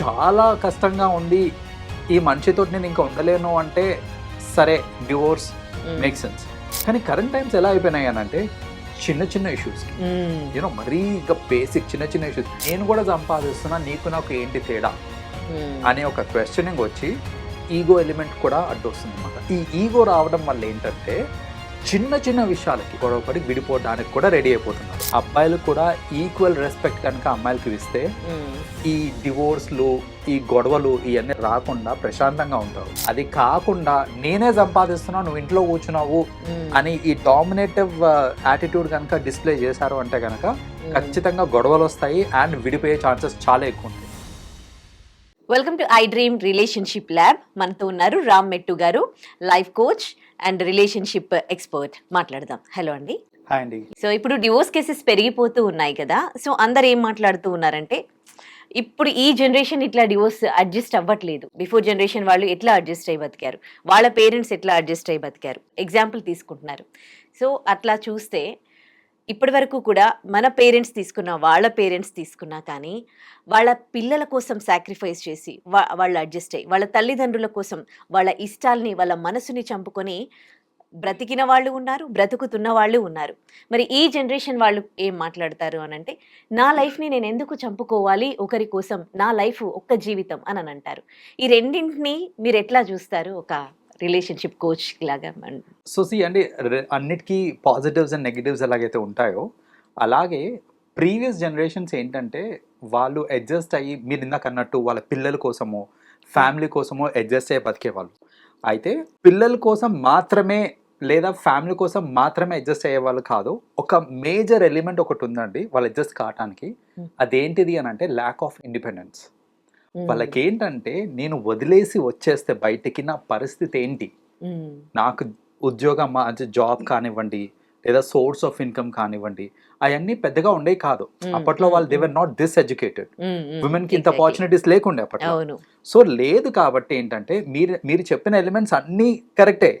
చాలా కష్టంగా ఉంది ఈ మనిషితో నేను ఇంకా ఉండలేను అంటే సరే డివోర్స్ మేక్ సెన్స్ కానీ కరెంట్ టైమ్స్ ఎలా అయిపోయినాయి అని అంటే చిన్న చిన్న ఇష్యూస్ యూనో మరీ ఇంకా బేసిక్ చిన్న చిన్న ఇష్యూస్ నేను కూడా సంపాదిస్తున్నా నీకు నాకు ఏంటి తేడా? అనే ఒక క్వశ్చనింగ్ వచ్చి ఈగో ఎలిమెంట్ కూడా అడ్డొస్తుంది అనమాట ఈ ఈగో రావడం వల్ల ఏంటంటే చిన్న చిన్న విషయాలకి గొడవపడి విడిపోవడానికి కూడా రెడీ అయిపోతున్నారు. అబ్బాయిలు కూడా ఈక్వల్ రెస్పెక్ట్ కనుక అమ్మాయిలకి ఇస్తే ఈ డివోర్స్లు ఈ గొడవలు ఇవన్నీ రాకుండా ప్రశాంతంగా ఉంటారు అది కాకుండా నేనే సంపాదిస్తున్నా నువ్వు ఇంట్లో కూర్చున్నావు అని ఈ డామినేటివ్ యాటిట్యూడ్ కనుక డిస్ప్లే చేశారు అంటే కనుక ఖచ్చితంగా గొడవలు వస్తాయి అండ్ విడిపోయే ఛాన్సెస్ చాలా ఎక్కువ ఉంటాయి. Welcome to I dream relationship lab మనతో ఉన్నారు Ram Mettu garu life coach. And relationship expert మాట్లాడదాం. హలో అండి. హాయ్ అండి. సో ఇప్పుడు డివోర్స్ కేసెస్ పెరిగిపోతూ ఉన్నాయి కదా. సో అందరు ఏం మాట్లాడుతూ ఉన్నారంటే ఇప్పుడు ఈ జనరేషన్ ఇట్లా డివోర్స్ అడ్జస్ట్ అవ్వట్లేదు. బిఫోర్ జనరేషన్ వాళ్ళు ఎట్లా అడ్జస్ట్ అయ్యి బతికారు? వాళ్ళ పేరెంట్స్ ఎట్లా అడ్జస్ట్ అయ్యి బతికారు? ఎగ్జాంపుల్ తీసుకుంటున్నారు. సో అట్లా చూస్తే ఇప్పటి వరకు కూడా మన పేరెంట్స్ తీసుకున్న వాళ్ళ పేరెంట్స్ తీసుకున్నా కానీ వాళ్ళ పిల్లల కోసం సాక్రిఫైస్ చేసి వా వాళ్ళు అడ్జస్ట్ అయ్యి వాళ్ళ తల్లిదండ్రుల కోసం వాళ్ళ ఇష్టాల్ని వాళ్ళ మనసుని చంపుకొని బ్రతికిన వాళ్ళు ఉన్నారు బ్రతుకుతున్న వాళ్ళు ఉన్నారు. మరి ఈ జనరేషన్ వాళ్ళు ఏం మాట్లాడతారు అని అంటే నా లైఫ్ని నేను ఎందుకు చంపుకోవాలి? ఒకరి కోసం నా లైఫ్ ఒక్క జీవితం అని అని అంటారు. ఈ రెండింటిని మీరు ఎట్లా చూస్తారు? ఒక రిలేషన్షిప్ కోచ్ లాగా సో సి అండి రె- అన్నిటికీ పాజిటివ్స్ అండ్ నెగిటివ్స్ ఎలాగైతే ఉంటాయో అలాగే ప్రీవియస్ జనరేషన్స్ ఏంటంటే వాళ్ళు అడ్జస్ట్ అయ్యి మీరు ఇందాక అన్నట్టు వాళ్ళ పిల్లల కోసమో ఫ్యామిలీ కోసమో అడ్జస్ట్ అయ్యి బతికేవాళ్ళు. అయితే పిల్లల కోసం మాత్రమే లేదా ఫ్యామిలీ కోసం మాత్రమే అడ్జస్ట్ అయ్యే వాళ్ళు కాదు ఒక మేజర్ ఎలిమెంట్ ఒకటి ఉందండి వాళ్ళు అడ్జస్ట్ కావటానికి. Hmm. అదేంటిది అని అంటే ల్యాక్ ఆఫ్ ఇండిపెండెన్స్ వాళ్ళకి ఏంటంటే నేను వదిలేసి వచ్చేస్తే బయటికి నా పరిస్థితి ఏంటి. నాకు ఉద్యోగం అంటే జాబ్ కానివ్వండి లేదా సోర్స్ ఆఫ్ ఇన్కమ్ కానివ్వండి అవన్నీ పెద్దగా ఉండేవి కాదు అప్పట్లో వాళ్ళు. They were not this educated. ఉమెన్కి ఇంత. ఆపర్చునిటీస్ లేకుండే అప్పట్లో సో లేదు కాబట్టి ఏంటంటే మీరు మీరు చెప్పిన ఎలిమెంట్స్ అన్నీ కరెక్టే.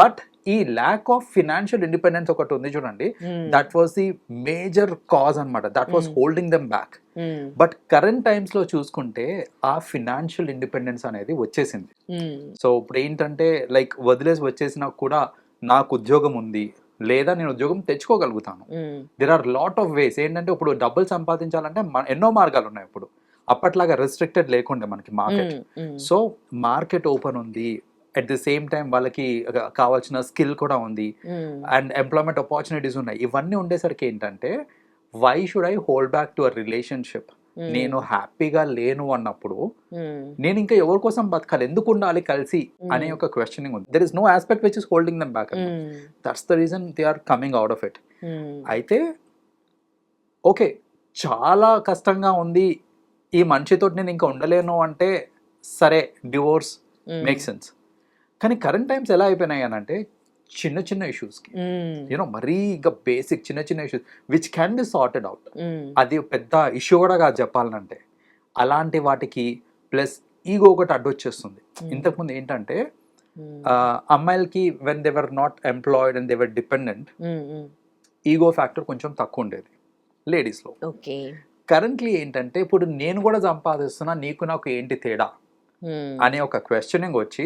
బట్ ఈ ల్యాక్ ఆఫ్ ఫినాన్షియల్ ఇండిపెండెన్స్ ఒకటి ఉంది చూడండి. That was the major cause అన్నమాట that was. Holding them back. But current టైమ్స్లో చూసుకుంటే ఆ ఫినాన్షియల్ ఇండిపెండెన్స్ అనేది వచ్చేసింది. సో ఇప్పుడు ఏంటంటే లైక్ వదిలేసి వచ్చేసినా కూడా నాకు ఉద్యోగం ఉంది లేదా నేను ఉద్యోగం తెచ్చుకోగలుగుతాను. There are lot of ways ఏంటంటే ఇప్పుడు డబ్బులు సంపాదించాలంటే ఎన్నో మార్గాలు ఉన్నాయి ఇప్పుడు అప్పట్లాగా రెస్ట్రిక్టెడ్ లేకుండే మనకి మార్కెట్. సో మార్కెట్ ఓపెన్ ఉంది అట్ ది సేమ్ టైం వాళ్ళకి కావాల్సిన స్కిల్ కూడా ఉంది. అండ్ ఎంప్లాయ్మెంట్ ఆపర్చునిటీస్ ఉన్నాయి ఇవన్నీ ఉండేసరికి ఏంటంటే why should I hold back to a relationship. నేను హ్యాపీగా లేను అన్నప్పుడు మ్మ్. నేను ఇంకా ఎవరి కోసం బతకాలి ఎందుకు ఉండాలి కలిసి అనే ఒక క్వశ్చనింగ్ ఉంది there is no aspect which is holding them back. That's the reason they are coming out of it. అయితే ఓకే చాలా కష్టంగా ఉంది ఈ మనిషితో నేను ఇంకా ఉండలేను అంటే సరే డివోర్స్. మేక్ సెన్స్ కానీ కరెంట్ టైమ్స్ ఎలా అయిపోయినాయి అని అంటే చిన్న చిన్న ఇష్యూస్కి. యూనో మరీ ఇంకా బేసిక్ చిన్న చిన్న issues which can be sorted out. అది పెద్ద ఇష్యూ కూడా కాదు చెప్పాలంటే అలాంటి వాటికి ప్లస్ ఈగో ఒకటి అడ్డొచ్చేస్తుంది. ఇంతకుముందు ఏంటంటే అమ్మాయిలకి when they were not employed and they were dependent. Ego factor కొంచెం తక్కువ ఉండేది లేడీస్లో ఓకే కరెంట్లీ ఏంటంటే ఇప్పుడు నేను కూడా సంపాదిస్తున్నా నీకు నాకు ఏంటి తేడా. అనే ఒక క్వశ్చనింగ్ వచ్చి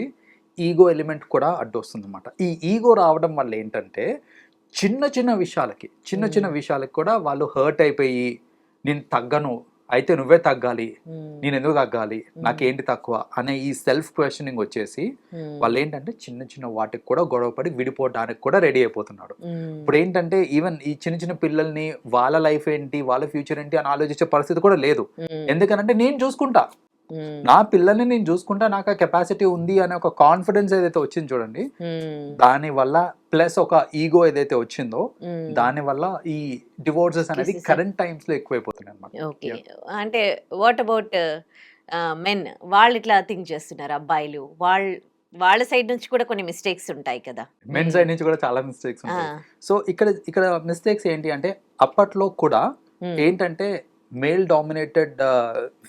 ఈగో ఎలిమెంట్ కూడా అడ్డొస్తుంది అనమాట ఈ ఈగో రావడం వల్ల ఏంటంటే చిన్న చిన్న విషయాలకి చిన్న చిన్న. విషయాలకి కూడా వాళ్ళు హర్ట్ అయిపోయి నేను తగ్గను అయితే నువ్వే తగ్గాలి. నేను ఎందుకు తగ్గాలి నాకేంటి తక్కువ అనే ఈ సెల్ఫ్ క్వశ్చనింగ్ వచ్చేసి. వాళ్ళు ఏంటంటే చిన్న చిన్న వాటికి కూడా గొడవపడి విడిపోవడానికి కూడా రెడీ అయిపోతున్నాడు. ఇప్పుడు ఏంటంటే ఈవెన్ ఈ చిన్న చిన్న పిల్లల్ని వాళ్ళ లైఫ్ ఏంటి వాళ్ళ ఫ్యూచర్ ఏంటి అని ఆలోచించే పరిస్థితి కూడా లేదు. ఎందుకనంటే నేను చూసుకుంటా. నా పిల్లల్ని నేను చూసుకుంటా నాకు ఆ కెపాసిటీ ఉంది అనే ఒక కాన్ఫిడెన్స్ ఏదైతే వచ్చింది చూడండి మ్మ్. దాని వల్ల ప్లస్ ఒక ఈగో ఏదైతే వచ్చిందో మ్మ్. దాని వల్ల ఈ డివోర్సెస్ అనేది కరెంట్ టైమ్స్లో ఎక్కువైపోతున్నాయి అనమాట ఓకే అంటే వాట్ అబౌట్ మెన్ వాళ్ళు ఇట్లా థింక్ చేస్తున్నారు అబ్బాయిలు. వాళ్ళ వాళ్ళ సైడ్ నుంచి కూడా కొన్ని మిస్టేక్స్ ఉంటాయి కదా. మెన్ సైడ్ నుంచి కూడా చాలా మిస్టేక్స్ ఆ, ఉంటాయి. సో ఇక్కడ ఇక్కడ మిస్టేక్స్ ఏంటి అంటే అప్పట్లో కూడా. ఏంటంటే మేల్ డామినేటెడ్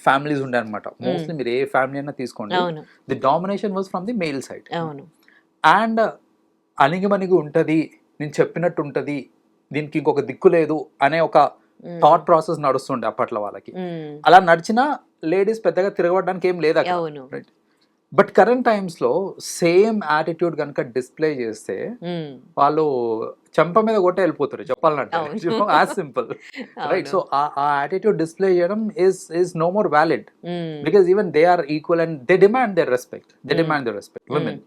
ఫ్యామిలీస్ ఉండే అనమాట మోస్ట్లీ మీరు ఏ ఫ్యామిలీ అయినా తీసుకోండి. The domination was from the male side and అణిగిమణిగి ఉంటది నేను చెప్పినట్టు ఉంటది దీనికి ఇంకొక దిక్కు లేదు అనే ఒక. థాట్ ప్రాసెస్ నడుస్తుండే అప్పట్లో వాళ్ళకి. అలా నడిచినా లేడీస్ పెద్దగా తిరగడానికి ఏం లేదు అక్కడ బట్ కరెంట్ టైమ్స్లో సేమ్ యాటిట్యూడ్ కనుక డిస్ప్లే చేస్తే వాళ్ళు చెంప మీద కొట్టే వెళ్ళిపోతారు చెప్పాలంటే. యాజ్ సింపుల్ రైట్ సో ఆ యాటిట్యూడ్ డిస్ప్లే చేయడం is is no more valid because even they are equal and they demand their respect they. Demand their respect women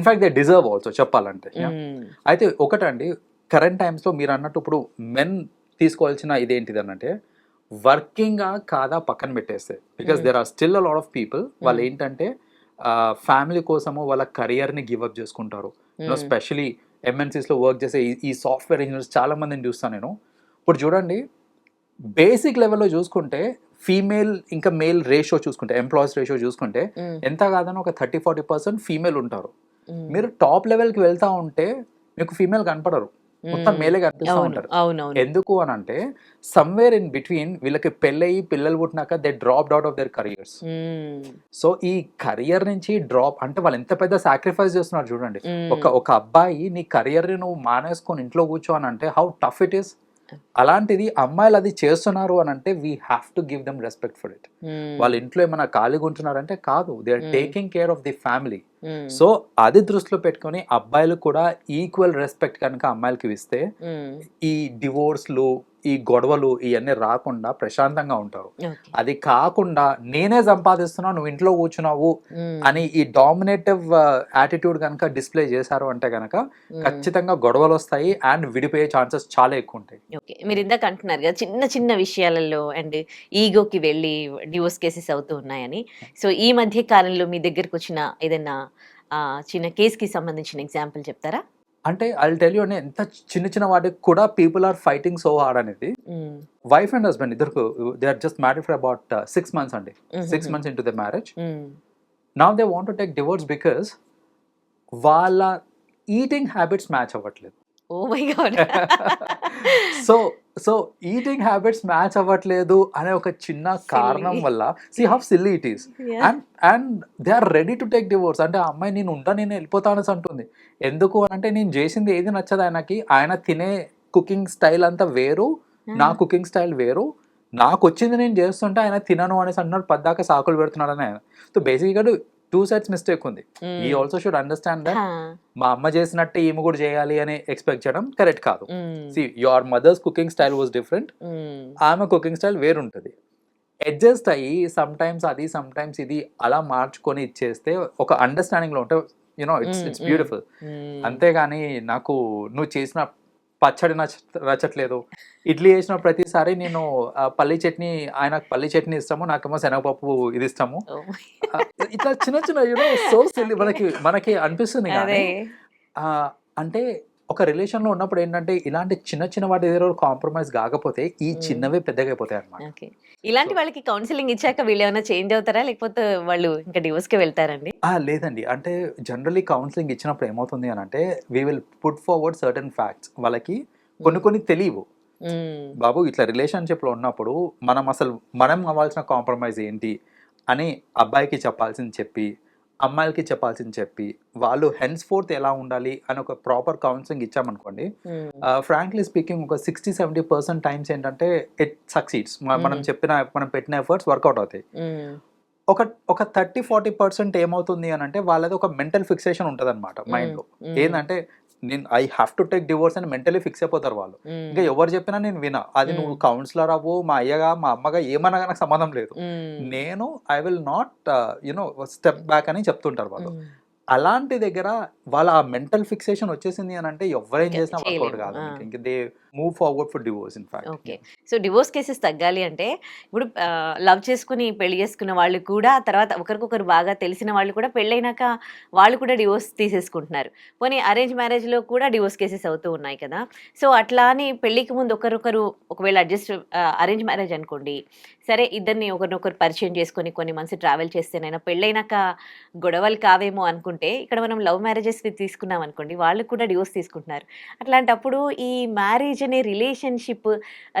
in fact they deserve also చెప్పాలంటే. Um, అయితే ఒకటండి current టైమ్స్లో మీరు అన్నట్టు ఇప్పుడు men తీసుకోవాల్సిన ఇదేంటిది అనంటే వర్కింగ్ కాదా పక్కన పెట్టేస్తే. Because. There are still a lot of people వాళ్ళు. ఏంటంటే ఫ్యామిలీ కోసము వాళ్ళ కెరియర్ని గివ్అప్ చేసుకుంటారు. ఉమ్, స్పెషలీ ఎంఎన్సీస్లో వర్క్ చేసే ఈ- సాఫ్ట్వేర్ ఇంజనీర్స్ చాలా మందిని చూస్తాను నేను. ఇప్పుడు చూడండి బేసిక్ లెవెల్లో చూసుకుంటే ఫీమేల్ ఇంకా మేల్ రేషియో చూసుకుంటే ఎంప్లాయీస్ రేషియో చూసుకుంటే ఎంత కాదని ఒక థర్టీ ఫార్టీ పర్సెంట్ ఫీమేల్ ఉంటారు. మీరు టాప్ లెవెల్కి వెళ్తా ఉంటే మీకు ఫీమేల్ కనపడరు. మొత్తం మేలే కనిపిస్తూ ఉంటారు ఎందుకు అని అంటే సమ్వేర్ ఇన్ బిట్వీన్ వీళ్ళకి పెళ్ళయి పిల్లలు పుట్టినాక they drop out of their careers so ఈ కరియర్ నుంచి డ్రాప్ అంటే వాళ్ళు ఎంత పెద్ద సాక్రిఫైస్ చేస్తున్నారు చూడండి. ఒక ఒక అబ్బాయి నీ కెరియర్ నువ్వు మానేసుకొని ఇంట్లో కూర్చో అని అంటే హౌ టఫ్ ఇట్ ఈస్ అలాంటిది అమ్మాయిలు అది చేస్తున్నారు అని అంటే we have to give them respect for it వాళ్ళ ఇంట్లో ఏమైనా ఖాళీగా ఉంటున్నారంటే కాదు they are. Taking care of the family so అది దృష్టిలో పెట్టుకొని అబ్బాయిలు కూడా ఈక్వల్ రెస్పెక్ట్ కనుక అమ్మాయిలకి ఇస్తే ఈ డివోర్స్లు ఈ గొడవలు ఇవన్నీ రాకుండా ప్రశాంతంగా ఉంటారు. అది కాకుండా నేనే సంపాదిస్తున్నా నువ్వు ఇంట్లో కూర్చున్నావు అని ఈ డామినేటివ్ యాటిట్యూడ్ కనుక డిస్ప్లే చేశారు అంటే కనుక ఖచ్చితంగా గొడవలు వస్తాయి అండ్ విడిపోయే ఛాన్సెస్ చాలా ఎక్కువ ఉంటాయి ఓకే. మీరు ఇందాక అంటున్నారు కదా చిన్న చిన్న విషయాలలో అండ్ ఈగోకి వెళ్ళి డివోర్స్ కేసెస్ అవుతూ ఉన్నాయని. సో ఈ మధ్య కాలంలో మీ దగ్గరకు వచ్చిన ఏదైనా చిన్న కేసుకి సంబంధించిన ఎగ్జాంపుల్ చెప్తారా? అంటే ఐ టెల్ యూ ఎంత చిన్న చిన్న వాటికి కూడా people are fighting so hard అనేది. వైఫ్ అండ్ హస్బెండ్ ఇద్దరు they are just married for about six months అండి. Six months in to the marriage now they want to take divorce because వాళ్ళ eating habits match అవ్వట్లేదు. ఓ my god so so eating habits match అవ్వట్లేదు అనే ఒక చిన్న కారణం వల్ల see how silly it is and and they are ready to take divorce అంటే ఆ అమ్మాయి నేను ఉంటా నేను వెళ్ళిపోతానని అంటుంది. ఎందుకు అని అంటే నేను చేసింది ఏది నచ్చదు ఆయనకి. ఆయన తినే కుకింగ్ స్టైల్ అంతా వేరు నా కుకింగ్ స్టైల్ వేరు. నాకు వచ్చింది నేను చేస్తుంటే ఆయన తినను అనేసి అంటున్నాడు పద్దాక సాకులు పెడుతున్నాడు అని. ఆయన సో బేసిక్గా టూ సైడ్స్ మిస్టేక్ ఉంది. ఈ ఆల్సో షుడ్ అండర్స్టాండ్ దట్ మా అమ్మ చేసినట్టే ఈమె కూడా చేయాలి అని ఎక్స్పెక్ట్ చేయడం కరెక్ట్ కాదు. See your mother's cooking style was different ఆమె కుకింగ్ స్టైల్ వేరుంటుంది. అడ్జస్ట్ అయ్యి సమ్ టైమ్స్ అది సమ్ టైమ్స్ ఇది అలా మార్చుకొని ఇచ్చేస్తే ఒక అండర్స్టాండింగ్లో ఉంటే యునో ఇట్స్ ఇట్స్. బ్యూటిఫుల్ అంతేగాని నాకు నువ్వు చేసిన పచ్చడి నచ్చ నచ్చట్లేదు. ఇడ్లీ వేసిన ప్రతిసారి నేను పల్లి చట్నీ ఆయనకు పల్లి చట్నీ ఇస్తాము నాకేమో శనగపప్పు ఇది ఇస్తాము. ఇట్లా చిన్న చిన్న యూనో సో మనకి మనకి అనిపిస్తుంది కానీ అంటే ఒక రిలేషన్లో ఉన్నప్పుడు ఏంటంటే ఇలాంటి చిన్న చిన్న వాటి దగ్గర కాంప్రమైజ్ కాకపోతే ఈ. చిన్నవే పెద్దగా అయిపోతాయి అనమాట ఇలాంటి వాళ్ళకి కౌన్సిలింగ్ ఇచ్చాక వీళ్ళు ఏమైనా చేంజ్ అవుతారా? లేకపోతే వాళ్ళు ఇంకా డివోర్స్కి వెళ్తారండి లేదండి. అంటే జనరలీ కౌన్సిలింగ్ ఇచ్చినప్పుడు ఏమవుతుంది అని అంటే we will put forward certain facts వాళ్ళకి కొన్ని కొన్ని తెలియవు. బాబు ఇట్లా రిలేషన్షిప్లో ఉన్నప్పుడు మనం అసలు మనం అవ్వాల్సిన కాంప్రమైజ్ ఏంటి? అని అబ్బాయికి చెప్పాల్సింది చెప్పి అమ్మాయిలకి చెప్పాల్సింది చెప్పి వాళ్ళు హెన్స్ ఫోర్త్ ఎలా ఉండాలి అని ఒక ప్రాపర్ కౌన్సిలింగ్ ఇచ్చామనుకోండి ఫ్రాంక్లీ స్పీకింగ్ ఒక సిక్స్టీ సెవెంటీ పర్సెంట్ టైమ్స్ ఏంటంటే ఇట్ సక్సీడ్స్ మనం Mhm. చెప్పిన మనం పెట్టిన ఎఫర్ట్స్ వర్కౌట్ అవుతాయి. ఉమ్, ఒక ఒక థర్టీ ఫార్టీ పర్సెంట్ ఏమవుతుంది అని అంటే వాళ్ళది ఒక మెంటల్ ఫిక్సేషన్ ఉంటుంది అనమాట మైండ్లో ఏంటంటే నేను I have to take divorce అని మెంటలీ ఫిక్స్ అయిపోతారు వాళ్ళు. ఇంకా ఎవరు చెప్పినా నేను వినా. అది. నువ్వు కౌన్సిలర్ అవ్వు మా అయ్యగా మా అమ్మగా ఏమన్నా నాకు సంబంధం లేదు. నేను I will not you know step back అని చెప్తుంటారు వాళ్ళు. అలాంటి దగ్గర వాళ్ళ ఆ మెంటల్ ఫిక్సేషన్ వచ్చేసింది అని అంటే ఎవరేం చేసినా వర్కౌట్. కాదు. ఇంక. They move forward for divorce in fact. Okay. So divorce cases తగ్గాలి అంటే ఇప్పుడు లవ్ చేసుకుని పెళ్ళి చేసుకున్న వాళ్ళు కూడా తర్వాత ఒకరికొకరు బాగా తెలిసిన వాళ్ళు కూడా పెళ్ళైనాక వాళ్ళు కూడా డివోర్స్ తీసేసుకుంటున్నారు. పోనీ అరేంజ్ మ్యారేజ్లో కూడా డివోర్స్ కేసెస్ అవుతూ ఉన్నాయి కదా. సో అట్లా అని పెళ్ళికి ముందు ఒకరొకరు ఒకవేళ అడ్జస్ట్ అరేంజ్ మ్యారేజ్ అనుకోండి సరే ఇద్దరిని ఒకరినొకరు పరిచయం చేసుకొని కొన్ని మంత్స్ ట్రావెల్ చేస్తేనైనా పెళ్ళైనాక గొడవలు కావేమో అనుకుంటే ఇక్కడ మనం లవ్ మ్యారేజెస్ తీసుకున్నాం అనుకోండి వాళ్ళు కూడా డివోర్స్ తీసుకుంటున్నారు. అట్లాంటప్పుడు ఈ మ్యారేజ్ అనే రిలేషన్షిప్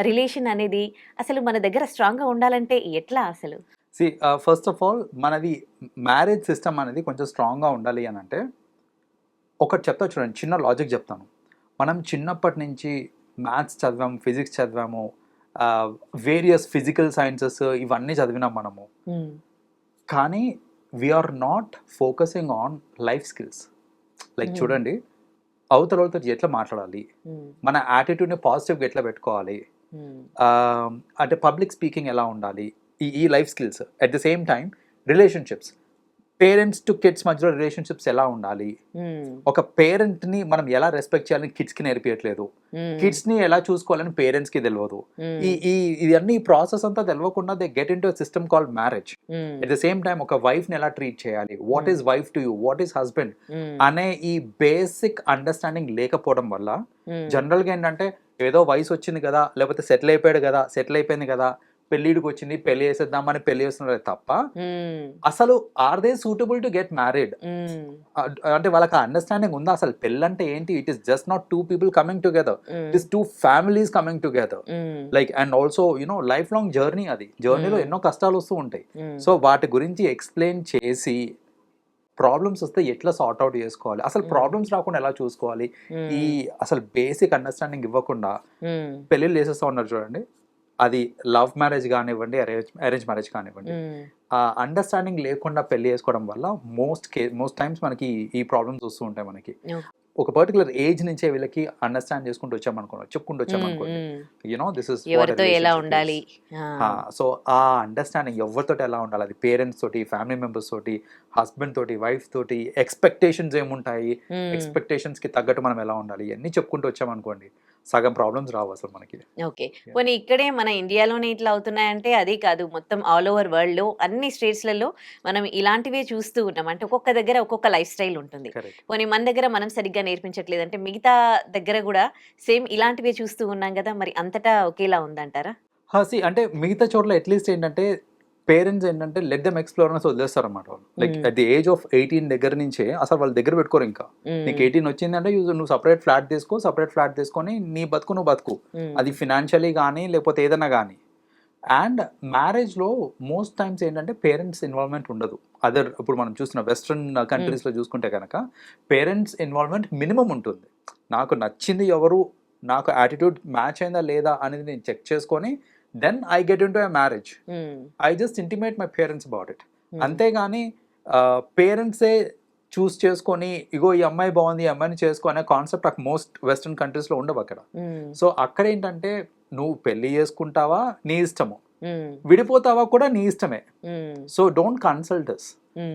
రిలేషన్ అనేది అసలు మన దగ్గర స్ట్రాంగ్గా ఉండాలంటే ఎట్లా అసలు? సి ఫస్ట్ ఆఫ్ ఆల్ మనది మ్యారేజ్ సిస్టమ్ అనేది కొంచెం స్ట్రాంగ్గా ఉండాలి అని అంటే ఒకటి చెప్తా చూడండి చిన్న లాజిక్ చెప్తాను. మనం చిన్నప్పటి నుంచి మ్యాథ్స్ చదివాము ఫిజిక్స్ చదివాము వేరియస్ ఫిజికల్ సైన్సెస్ ఇవన్నీ చదివినాం మనము. ఉమ్, కానీ we're not focusing on life skills like Hmm. చూడండి అవతల వాళ్ళతో ఎట్లా మాట్లాడాలి? ఉమ్, మన యాటిట్యూడ్ని పాజిటివ్గా ఎట్లా పెట్టుకోవాలి? ఆ, అంటే పబ్లిక్ స్పీకింగ్ ఎలా ఉండాలి? ఈ ఈ life skills at the same time relationships parents to kids మధ్యలో రిలేషన్షిప్స్ ఎలా ఉండాలి? ఉమ్, ఒక పేరెంట్ని మనం ఎలా రెస్పెక్ట్ చేయాలని కిడ్స్కి నేర్పించట్లేదు ఉమ్, కిడ్స్ని ఎలా చూసుకోవాలని పేరెంట్స్కి తెలియదు. ఉమ్, ఈ ఈ ఇవన్నీ ప్రాసెస్ అంతా తెలియకుండా they get in to system called marriage at the same time ఒక వైఫ్ని ఎలా ట్రీట్ చేయాలి? What is wife to you what is husband అనే ఈ బేసిక్ అండర్స్టాండింగ్ లేకపోవడం వల్ల ఉమ్, జనరల్గా ఏంటంటే ఏదో వయసు వచ్చింది కదా లేకపోతే సెటిల్ అయిపోయాడు కదా సెటిల్ అయిపోయింది కదా పెళ్ళిడికి వచ్చింది పెళ్ళి చేసేద్దామని పెళ్ళి చేస్తున్నారు తప్ప అసలు are they suitable to get married అంటే వాళ్ళకి అండర్స్టాండింగ్ ఉందా? అసలు పెళ్ళి అంటే ఏంటి it is just not two people coming together it is two families coming together like and also you know life long journey అది. జర్నీలో. ఎన్నో కష్టాలు వస్తూ ఉంటాయి. సో వాటి గురించి ఎక్స్ప్లెయిన్ చేసి ప్రాబ్లమ్స్ వస్తే ఎట్లా సార్ట్ అవుట్ చేసుకోవాలి? అసలు. ప్రాబ్లమ్స్ రాకుండా ఎలా చూసుకోవాలి? ఈ అసలు బేసిక్ అండర్స్టాండింగ్ ఇవ్వకుండా పెళ్ళిళ్ళు చేసేస్తా ఉన్నారు చూడండి. అది లవ్ మ్యారేజ్ కానివ్వండి అరేంజ్ అరేంజ్ మ్యారేజ్ కానివ్వండి ఆ అండర్స్టాండింగ్ లేకుండా పెళ్ళి చేసుకోవడం వల్ల మోస్ట్ కే మోస్ట్ టైమ్స్ మనకి ఈ ప్రాబ్లమ్స్ వస్తూ ఉంటాయి మనకి. ఒక పర్టికులర్ ఏజ్ నుంచే వీళ్ళకి అండర్స్టాండ్ చేసుకుంటూ వచ్చామనుకోండి చెప్పుకుంటూ వచ్చామనుకోండి యూనో దిస్ ఇస్ ఎవరితో ఎలా ఉండాలి? ఆ, సో ఆ అండర్స్టాండింగ్ ఎవరితో ఎలా ఉండాలి? అది పేరెంట్స్ తోటి ఫ్యామిలీ మెంబర్స్ తోటి హస్బెండ్ తోటి వైఫ్ తోటి ఎక్స్పెక్టేషన్స్ ఏముంటాయి? ఎక్స్పెక్టేషన్స్కి తగ్గట్టు మనం ఎలా ఉండాలి? ఇవన్నీ చెప్పుకుంటూ వచ్చామనుకోండి సగం ప్రాబ్లమ్స్ రావు అసలు మనకి. ఓకే. పోనీ ఇక్కడే మన ఇండియాలోనే ఇట్లా అవుతున్నాయంటే అది కాదు మొత్తం ఆల్ ఓవర్ వరల్డ్లో అన్ని స్టేట్స్లలో మనం ఇలాంటివే చూస్తూ ఉన్నాం అంటే ఒక్కొక్క దగ్గర ఒక్కొక్క లైఫ్ స్టైల్ ఉంటుంది. పోనీ మన దగ్గర మనం సరిగ్గా నేర్పించట్లేదు అంటే మిగతా దగ్గర కూడా సేమ్ ఇలాంటివే చూస్తూ ఉన్నాం కదా మరి అంతటా ఒకేలా ఉందంటారా? సి అంటే మిగతా చోట్ల అట్లీస్ట్ ఏంటంటే పేరెంట్స్ ఏంటంటే లెట్ దెమ్ ఎక్స్ప్లోర్ అనేసి వదిలేస్తారు అనమాట వాళ్ళు like. At the age of eighteen దగ్గర నుంచే అసలు వాళ్ళ దగ్గర పెట్టుకోరు ఇంకా. నీకు ఎయిటీన్ వచ్చిందంటే you- నువ్వు సపరేట్ ఫ్లాట్ తీసుకో సపరేట్ ఫ్లాట్ తీసుకొని నీ బతుకు నువ్వు బతుకు. అది ఫినాన్షియలీ కానీ లేకపోతే ఏదైనా కానీ అండ్ మ్యారేజ్లో మోస్ట్ టైమ్స్ ఏంటంటే పేరెంట్స్ ఇన్వాల్వ్మెంట్ ఉండదు. అదర్ ఇప్పుడు మనం చూసిన వెస్ట్రన్ కంట్రీస్లో చూసుకుంటే కనుక పేరెంట్స్ ఇన్వాల్వ్మెంట్ మినిమం ఉంటుంది. నాకు నచ్చింది ఎవరు నాకు యాటిట్యూడ్ మ్యాచ్ అయిందా లేదా అనేది నేను చెక్ చేసుకొని then I get in to marriage I just intimate my parents about it అంతేగాని పేరెంట్సే చూస్ చేసుకొని ఇగో ఈ అమ్మాయి బాగుంది ఈ అమ్మాయిని చేసుకో అనే కాన్సెప్ట్ మోస్ట్ వెస్ట్రన్ కంట్రీస్లో ఉండవు అక్కడ. ఉమ్, సో అక్కడ ఏంటంటే నువ్వు పెళ్ళి చేసుకుంటావా? నీ ఇష్టము. ఉమ్, విడిపోతావా కూడా నీ ఇష్టమే. ఉమ్, సో డోంట్ కన్సల్టస్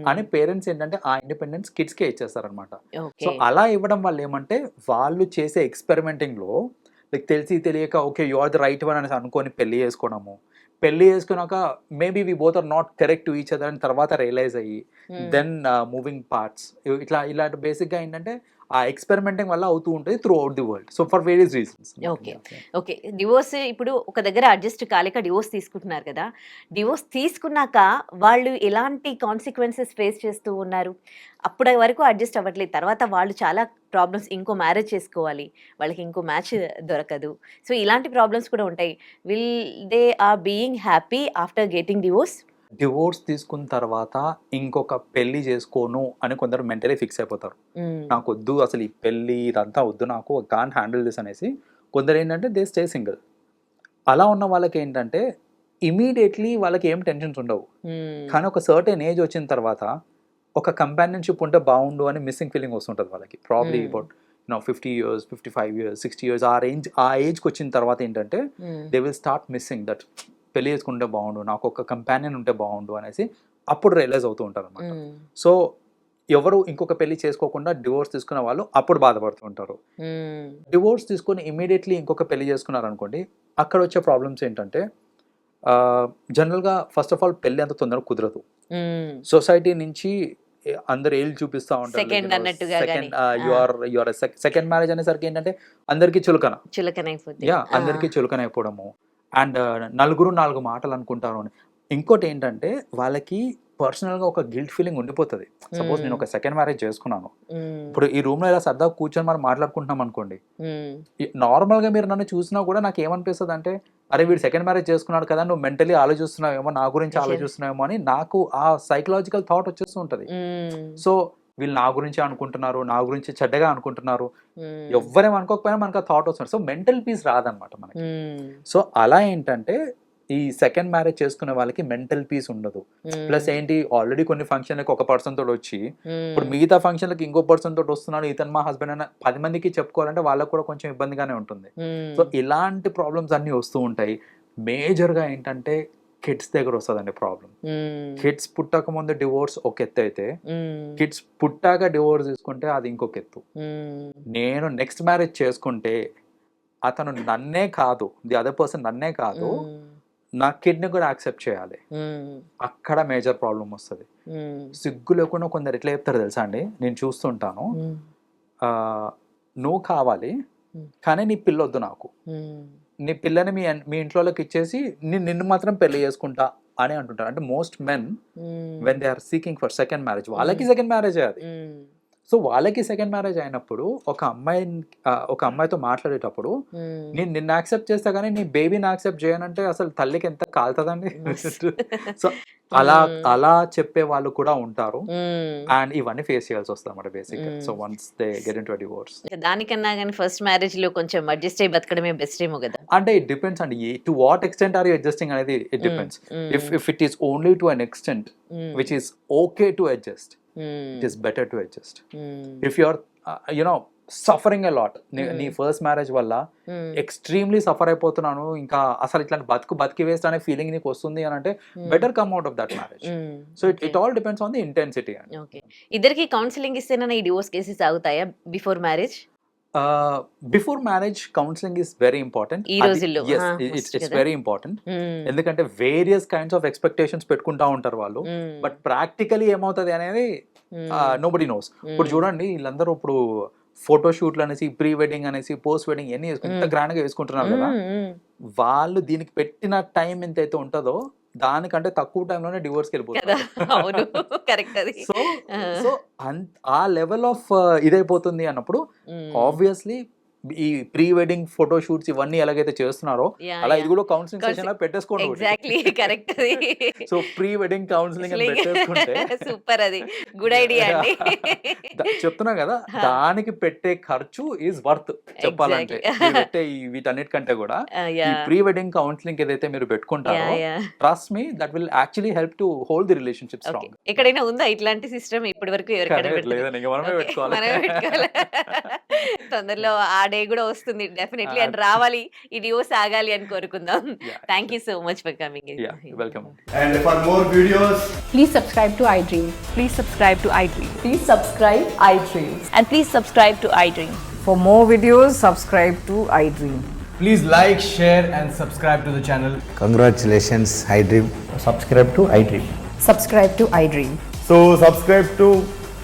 అని పేరెంట్స్ ఏంటంటే ఆ ఇండిపెండెన్స్ కిడ్స్కే ఇచ్చేస్తారనమాట ఓకే సో అలా ఇవ్వడం వల్ల ఏమంటే వాళ్ళు చేసే ఎక్స్పెరిమెంటింగ్లో లైక్ తెలిసి తెలియక okay you are the right one అనేసి అనుకొని పెళ్ళి చేసుకోవడము పెళ్ళి చేసుకున్నాక maybe we both are not correct to each other అని తర్వాత రియలైజ్ అయ్యి దెన్ మూవింగ్ పార్ట్స్ ఇట్లా ఇలాంటి బేసిక్గా ఏంటంటే ఆ ఎక్స్పెరిమెంటింగ్ వల్ల అవుతూ ఉంటుంది throughout the world so for various reasons okay okay divorce ఇప్పుడు ఒక దగ్గర అడ్జస్ట్ కాలేక డివోర్స్ తీసుకుంటున్నారు కదా. డివోర్స్ తీసుకున్నాక వాళ్ళు ఎలాంటి కాన్సిక్వెన్సెస్ ఫేస్ చేస్తూ ఉన్నారు? అప్పటి వరకు అడ్జస్ట్ అవ్వట్లేదు. తర్వాత వాళ్ళు చాలా ప్రాబ్లమ్స్ ఇంకో మ్యారేజ్ చేసుకోవాలి. వాళ్ళకి ఇంకో మ్యాచ్ దొరకదు. సో ఇలాంటి ప్రాబ్లమ్స్ కూడా ఉంటాయి. Will they are being happy after getting divorce divorce తీసుకున్న తర్వాత ఇంకొక పెళ్ళి చేసుకోను అని కొందరు మెంటలీ ఫిక్స్ అయిపోతారు. నాకు వద్దు అసలు ఈ పెళ్ళి ఇదంతా వద్దు నాకు కాన్ హ్యాండిల్ దిస్ అనేసి కొందరు ఏంటంటే దే స్టే సింగిల్. అలా ఉన్న వాళ్ళకి ఏంటంటే ఇమీడియట్లీ వాళ్ళకి ఏం టెన్షన్స్ ఉండవు. కానీ ఒక సర్టెన్ ఏజ్ వచ్చిన తర్వాత ఒక కంపానియన్షిప్ ఉంటే బాగుండు అని మిస్సింగ్ ఫీలింగ్ వస్తుంటుంది వాళ్ళకి. Probably. About no fifty years fifty five years sixty years ఆ రేంజ్ ఆ ఏజ్కి వచ్చిన తర్వాత ఏంటంటే they will start missing that పెళ్ళి చేసుకుంటే బాగుండు నాకు ఒక కంపానియన్ ఉంటే బాగుండు అనేసి అప్పుడు రియలైజ్ అవుతూ ఉంటారు అనమాట సో ఎవరు ఇంకొక పెళ్ళి చేసుకోకుండా డివోర్స్ తీసుకున్న వాళ్ళు అప్పుడు బాధపడుతూ ఉంటారు. డివోర్స్ తీసుకొని ఇమీడియట్లీ ఇంకొక పెళ్ళి చేసుకున్నారు అనుకోండి అక్కడ వచ్చే ప్రాబ్లమ్స్ ఏంటంటే జనరల్గా ఫస్ట్ ఆఫ్ ఆల్ పెళ్ళి అంత తొందరగా కుదరదు. సొసైటీ నుంచి అందరు ఏళ్ళు చూపిస్తా ఉంటారు. అన్నట్టుగా సెకండ్ గానీ. You are you are second marriage అనేసరికి ఏంటంటే అందరికి చులకన. చులకనైపోతుంది యా అందరికీ చులకన అయిపోవడము అండ్ నలుగురు నాలుగు మాటలు అనుకుంటారు అని. ఇంకోటి ఏంటంటే వాళ్ళకి పర్సనల్గా ఒక గిల్ట్ ఫీలింగ్ ఉండిపోతుంది. సపోజ్ నేను ఒక సెకండ్ మ్యారేజ్ చేసుకున్నాను. ఇప్పుడు ఈ రూమ్లో ఇలా సరదా కూర్చొని మనం మాట్లాడుకుంటున్నాం అనుకోండి. నార్మల్గా మీరు నన్ను చూసినా కూడా నాకు ఏమనిపిస్తుంది అంటే అరే వీడు సెకండ్ మ్యారేజ్ చేసుకున్నాడు కదా నువ్వు మెంటలీ ఆలోచిస్తున్నావేమో నా గురించి. ఆలోచిస్తున్నావేమో అని నాకు ఆ సైకలాజికల్ థాట్ వచ్చేస్తూ ఉంటుంది. సో వీళ్ళు నా గురించి అనుకుంటున్నారు నా గురించి చెడ్డగా అనుకుంటున్నారు. ఎవ్వరేం అనుకోకపోయినా మనకు ఆ థాట్ వస్తుంది. సో మెంటల్ పీస్ రాదనమాట మనకి. సో అలా ఏంటంటే ఈ సెకండ్ మ్యారేజ్ చేసుకునే వాళ్ళకి మెంటల్ పీస్ ఉండదు. ప్లస్ ఏంటి ఆల్రెడీ కొన్ని ఫంక్షన్లకు ఒక పర్సన్ తోటి వచ్చి ఇప్పుడు మిగతా ఫంక్షన్లకు ఇంకో పర్సన్ తోటి వస్తున్నాడు ఇతను మా హస్బెండ్ అని పది మందికి చెప్పుకోవాలంటే వాళ్ళకు కూడా కొంచెం ఇబ్బందిగానే ఉంటుంది. సో ఇలాంటి ప్రాబ్లమ్స్ అన్నీ వస్తూ ఉంటాయి. మేజర్గా ఏంటంటే కిడ్స్ దగ్గర వస్తుందండి ప్రాబ్లం కిడ్స్ పుట్టక ముందు డివోర్స్ ఒక ఎత్తు అయితే కిడ్స్ పుట్టాక డివోర్స్ తీసుకుంటే అది ఇంకొక ఎత్తు. నేను నెక్స్ట్ మ్యారేజ్ చేసుకుంటే అతను నన్నే కాదు ది అదర్ పర్సన్ నన్నే కాదు నా కిడ్ని కూడా యాక్సెప్ట్ చేయాలి. అక్కడ మేజర్ ప్రాబ్లం వస్తుంది. సిగ్గు లేకుండా కొందరు ఎట్లా చెప్తారు తెలుసా అండి? నేను చూస్తుంటాను. నువ్వు కావాలి. కానీ నీ పిల్లొద్దు నాకు. నీ పిల్లని మీ మీ ఇంట్లోకి ఇచ్చేసి నేను నిన్ను మాత్రం పెళ్ళి చేసుకుంటా అని అంటుంటారు. అంటే most men when they are seeking for second marriage వాళ్ళకి సెకండ్ మ్యారేజ్ అది. సో వాళ్ళకి సెకండ్ మ్యారేజ్ అయినప్పుడు ఒక అమ్మాయి ఒక అమ్మాయితో మాట్లాడేటప్పుడు నేను నిన్ను యాక్సెప్ట్ చేస్తా కానీ నీ బేబీని యాక్సెప్ట్ చేయనంటే అసలు తల్లికి ఎంత కాలుతుందండి? సో అలా. అలా చెప్పే వాళ్ళు కూడా ఉంటారు. అండ్ ఇవన్నీ ఫేస్ చేయాల్సి వస్తుంది అన్నమాట basic. So once they get in to divorce దానికన్నా కానీ ఫస్ట్ మ్యారేజ్లో కొంచెం అడ్జస్ట్ అయ్యి బతకడమే బెస్ట్ ఏమో కదా. అంటే ఇట్ డిపెండ్స్ అండి. To what extent are you adjusting అనేది it depends if if it is only to an extent which is okay to adjust it is better to adjust if you are you know suffering a lot నీ first marriage వల్ల extremely suffer అయిపోతున్నాను ఇంకా అసలు ఇట్లాంటి బతుకు బతికి waste అనే feeling నీకు వస్తుంది అని అంటే better come out of that marriage so it it all depends on the intensity ఇద్దరికి కౌన్సిలింగ్ ఇస్తేనే ఈ divorce cases ఆగుతాయా before marriage before marriage counselling is very important it's. Very important ఎందుకంటే వేరియస్ కైండ్స్ ఆఫ్ ఎక్స్పెక్టేషన్స్ పెట్టుకుంటా ఉంటారు వాళ్ళు. But practically ఏమవుతుంది అనేది no body nose ఇప్పుడు చూడండి వీళ్ళందరూ ఇప్పుడు ఫోటో షూట్లు అనేసి ప్రీ వెడ్డింగ్ అనేసి పోస్ట్ వెడ్డింగ్ ఎన్ని వేసుకుని ఇంత Mm. గ్రాండ్గా వేసుకుంటున్నారు కదా. వాళ్ళు దీనికి పెట్టిన టైం ఎంత అయితే ఉంటుందో దానికంటే తక్కువ టైంలోనే డివోర్స్కి అది సో ఆ. సో ఆ లెవెల్ ఆఫ్ ఇదైపోతుంది అన్నప్పుడు. ఆబ్వియస్లీ ఈ ప్రీ వెడ్డింగ్ ఫోటో షూట్స్ ఇవన్నీ ఎలాగైతే చేస్తున్నారో అలా. ఇది కూడా కౌన్సిలింగ్ సెషన్ పెట్టేసుకోండి ఎగ్జాక్ట్లీ కరెక్ట్ అది. సో ప్రీ వెడ్డింగ్ కౌన్సిలింగ్ అని పెట్టేసుకుంటే సూపర్ అది. గుడ్ ఐడియా అండి. చెప్తున్నా కదా దానికి పెట్టే ఖర్చు ఈజ్ వర్త్ చెప్పాలంటే. పెట్టే వీటన్నిటికంటే కూడా ఈ ప్రీ వెడ్డింగ్ కౌన్సిలింగ్ ఏదైతే మీరు పెట్టుకుంటారో trust me that will actually help to hold the relationship strong ఎక్కడైనా ఉందా ఇట్లాంటి సిస్టమ్ ఇప్పటి వరకు ఎవరికైనా పెట్టుకోవాలి. తొందరలో ఆ డే కూడా వస్తుంది డెఫినెట్లీ Ah. అండ్ రావాలి ఈ డివోర్స్ ఆగాలి అని కోరుకుందాం thank you so much for coming Yeah, welcome. And for more videos, Please subscribe to iDream. Please subscribe to iDream. Please subscribe iDreams. And please subscribe to iDream. For more videos, subscribe to iDream. please like, share, and subscribe to the channel. Congratulations, iDream. subscribe to iDream. Subscribe to iDream. So subscribe to